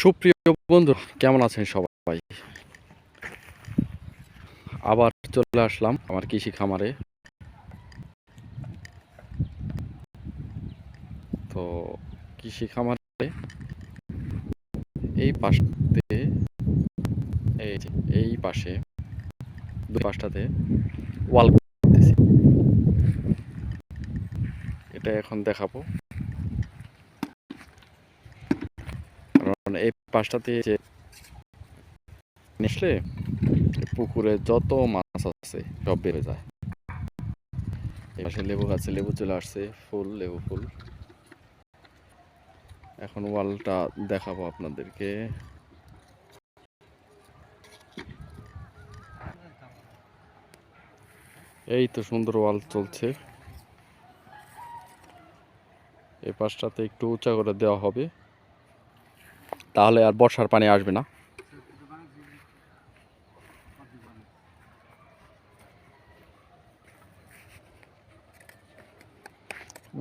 সুপ্রিয় বন্ধু, কেমন আছেন সবাই? আবার চলে আসলাম আমার কৃষি খামারে। তো কৃষি খামারে এই পাশে, এই এই পাশে, দুই পাশটাতে ওয়াল এটা এখন দেখাবো কারণ এই পাশটাতে আসলে পুকুরে যত মাছ আছে সব বেড়ে যায়। এই পাশে লেবু গাছে, লেবু চলে আসছে, ফুল, লেবু ফুল। এখন ওয়ালটা দেখাবো আপনাদেরকে। এই তো সুন্দর ওয়াল চলছে। এই পাশটাতে একটু উঁচা করে দেওয়া হবে। তাহলে আর বর্ষার পানি আসবে না।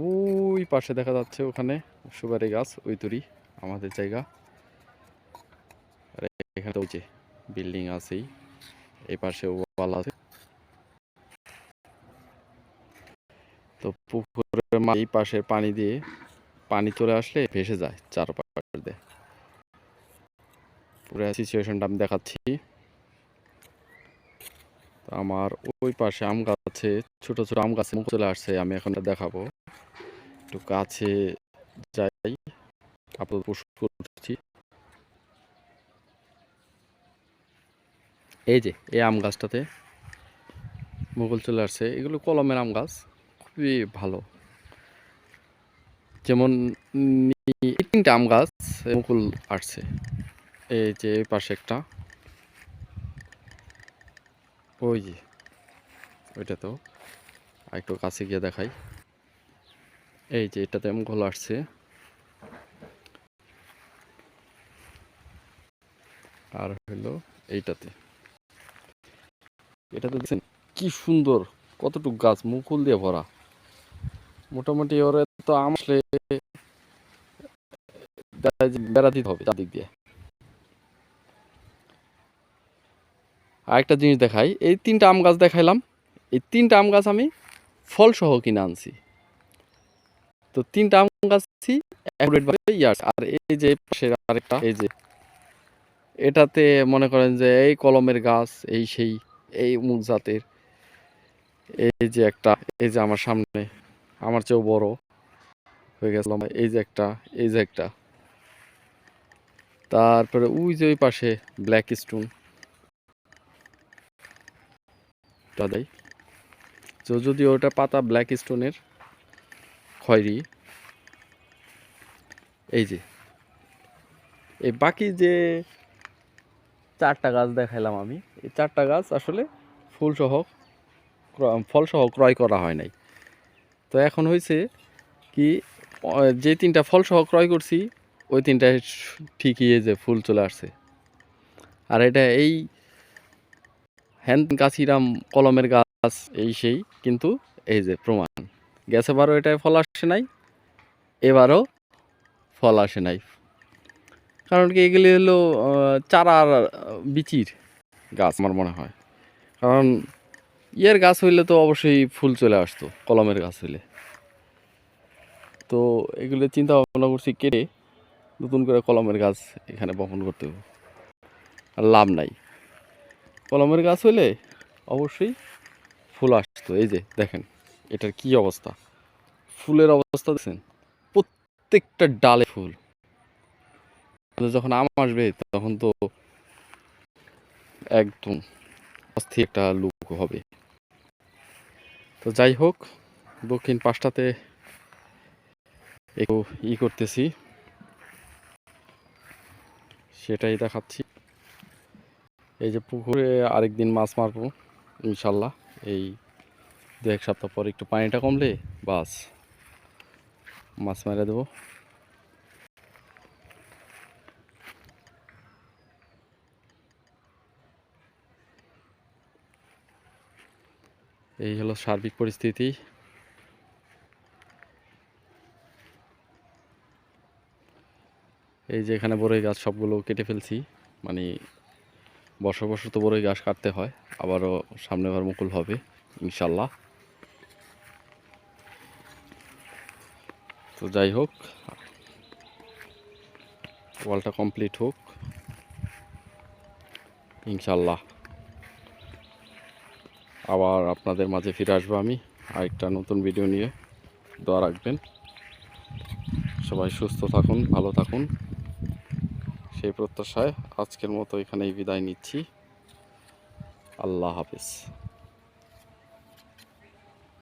ওই পাশে দেখা যাচ্ছে ওখানে সুপারি গাছ ওই তুরি আমাদের জায়গা। আর এখানে তো বিল্ডিং আছেই, এই পাশে ওয়াল আছে। তো পুকুরের এই পাশের পানি দিয়ে পানি চলে আসলে ভেসে যায় চারপাশ দিয়ে। পুরো সিচুয়েশনটা আমি দেখাচ্ছি। আমার ওই পাশে আম গাছে, ছোট ছোট আম গাছে চলে আসছে, আমি এখন দেখাবো। একটু কাছে যাই আপাতত করছি। এই যে, এই আম গাছটাতে মুগল চলে আসছে। এগুলো কলমের আম গাছ, খুবই ভালো। যেমন তিনটা আম গাছ মুকুল আসছে। এই যে এই পাশে একটা। ওই যে, ওইটা তো। একটু কাছে গিয়ে দেখাই। এই যে এটাতে মুকুল আসছে। আর হলো এইটাতে। এটাতে দেখছেন কি সুন্দর, কতটুকু গাছ মুকুল দিয়ে ভরা। মোটামুটি ওরা তো আম আসলে দেখা যায় যে বেড়া দিতে হবে চারদিক দিয়ে। আরেকটা জিনিস দেখাই। এই তিনটা আম গাছ দেখাইলাম। এই তিনটা আম গাছ আমি ফল সহ কিনে আনছি। তো তিনটা আম ইয়ে আর এই যে আরেকটা, এই যে এটাতে মনে করেন যে এই কলমের গাছ, এই সেই, এই মুখ জাতের। এই যে একটা, এই যে আমার সামনে, আমার চেয়েও বড় হয়ে গেছে লম্বা। এই যে একটা, এই যে একটা। তারপরে ওই যে ওই পাশে ব্ল্যাক স্টোন। দেয় তো যদি ওটা পাতা ব্ল্যাক স্টোনের খয়েরি, এই যে, এই বাকি যে চারটা গাছ দেখাইলাম আমি, এই চারটা গাছ আসলে ফুল সহ ক্র- ফল সহ ক্রয় করা হয় নাই। তো এখন হয়েছে কি যে তিনটা ফল সহ ক্রয় করছি, ওই তিনটায় স- ঠিকই যে ফুল চলে আসছে। আর এটা এই হ্যান গাছিরাম কলমের গাছ, এই সেই। কিন্তু এই যে প্রমাণ, গেছে বারো, এটায় ফল আসে নাই, এবারও ফল আসে নাই। কারণ কি, এগুলি হলো চারার বিচির গাছ, আমার মনে হয়। কারণ ইয়ের গাছ হইলে তো অবশ্যই ফুল চলে আসতো, কলমের গাছ হইলে। তো এগুলো চিন্তা ভাবনা করছি, কেটে নতুন করে কলমের গাছ এখানে বপন করতে হবে। আর লাভ নাই। কলমের গাছ হইলে অবশ্যই ফুল আসতো। এই যে দেখেন, এটার কি অবস্থা? ফুলের অবস্থা দেখছেন? প্রত্যেকটা ডালে ফুল। যখন আম আসবে, তখন তো একদম অস্থির একটা লুক হবে। তো যাই হোক, দক্ষিণ পাশটাতে একটু ই করতেছি। সেটাই দেখাচ্ছি। এই যে পুকুরে আরেকদিন মাছ মারবো, ইনশাল্লাহ। এই দু এক সপ্তাহ পর একটু পানিটা কমলে বাস, মাছ মেরে দেবো। এই হলো সার্বিক পরিস্থিতি। এই যে এখানে বড়ই গাছ, সবগুলো কেটে ফেলছি। মানে বর্ষা বর্ষা তো বড়ই গাছ কাটতে হয়, আবারও সামনে বার মুকুল হবে, ইনশাল্লাহ। তো যাই হোক, ওয়ালটা কমপ্লিট হোক, ইনশাল্লাহ। আবার আপনাদের মাঝে ফিরে আসব আমি, আরেকটা নতুন ভিডিও নিয়ে। দোয়া রাখবেন। সবাই সুস্থ থাকুন, ভালো থাকুন। সেই প্রত্যাশায় আজকের মতো এখানেই বিদায় নিচ্ছি। আল্লাহ হাফিজ।